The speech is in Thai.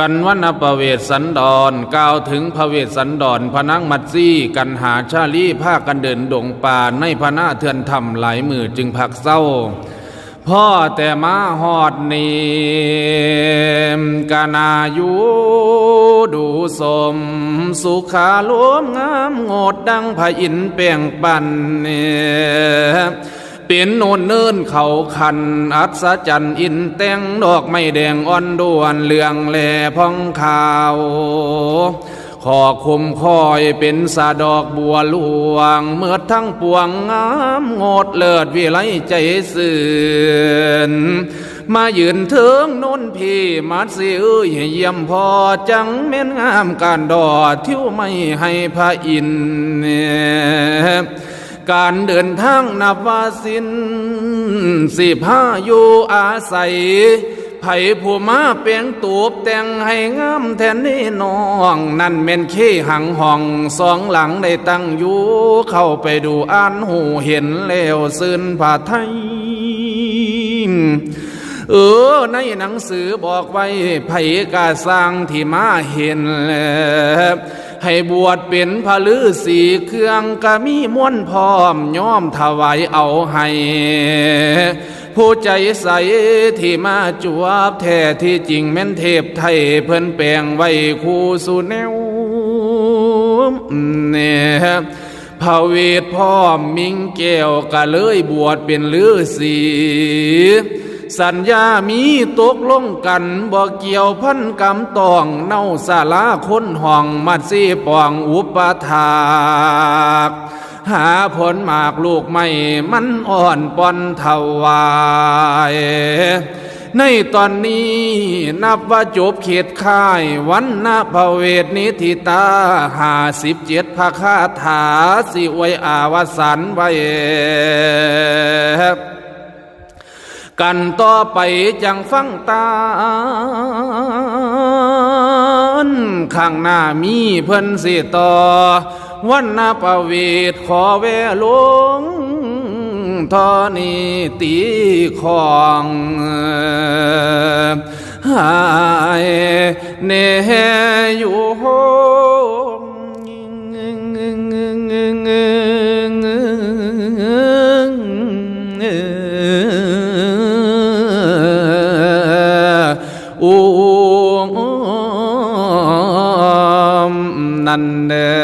กันวันปเวศสันดรกล่าวถึงพระเวสสันดรพนังมัดซี่กันหาชาลีผ้ากันเดินดงป่าในพระนาเทือนธรรมหลายมือจึงพักเศร้า พ่อแต่มาหอดนีมกานาอยู่ดูสม สุขาล้วมงามงดดังพระอินเปล่งปันเนี่ย เป็นโนนเนินเขาคัน อัศจรรย์อินแตงดอกไม้แดงอ่อนดวนเหลืองแหล่พองขาวขอคุมคอยเป็นสาดอกบัวหลวง เมื่อทั้งปวงงามงดเลิศวิไลใจสื่นมายืนเถิงโน้นพี่มาสิเอ้ยเยี่ยมพอจังเม่นงามการดอดทิวไม่ให้พระอินทร์ การเดินทางนับว่าสิ้นสิบห้าอยู่อาศัยไผ่ผู้มาเปียงตูบแต่งให้งามแทนนี่น้อง นั่นเม่นขี้หังห้องสองหลังได้ตั้งอยู่เข้าไปดูอ่านหูเห็นแล้วซื่นผาไทย เออ ในหนังสือบอกไว้ไผกาสร้างที่มาเห็นแล ให้บวชเป็นพระฤาษีเครื่องกะมีม้วนพร้อมย้อมถวายเอาให้ผู้ใจใสที่มาจวบแท้ที่จริงแม่นเทพไทยเพิ่นแปลงไว้คู่สู่แนวเนี่ยพระเวทพ่อมมิงแก้วก็เลยบวชเป็นฤาษี สัญญามีตกลงกันบ่เกี่ยวพันกำตองเน่าสาลาคนห้องมัดซีปองอุปถากหาผลหมากลูกไม่มันอ่อนปอนถวายในตอนนี้นับว่าจบเขตค่ายวันนาพระเวทนิธิตาหาสิบเจ็ดพระคาถาสิไว้อาวสันไว้ กันต่อไปจังฟังตาข้างหน้ามีเพิ่นสิต่อ วันนาประเวทขอแวลงทอนีตีของหายเนอยู่หงง And.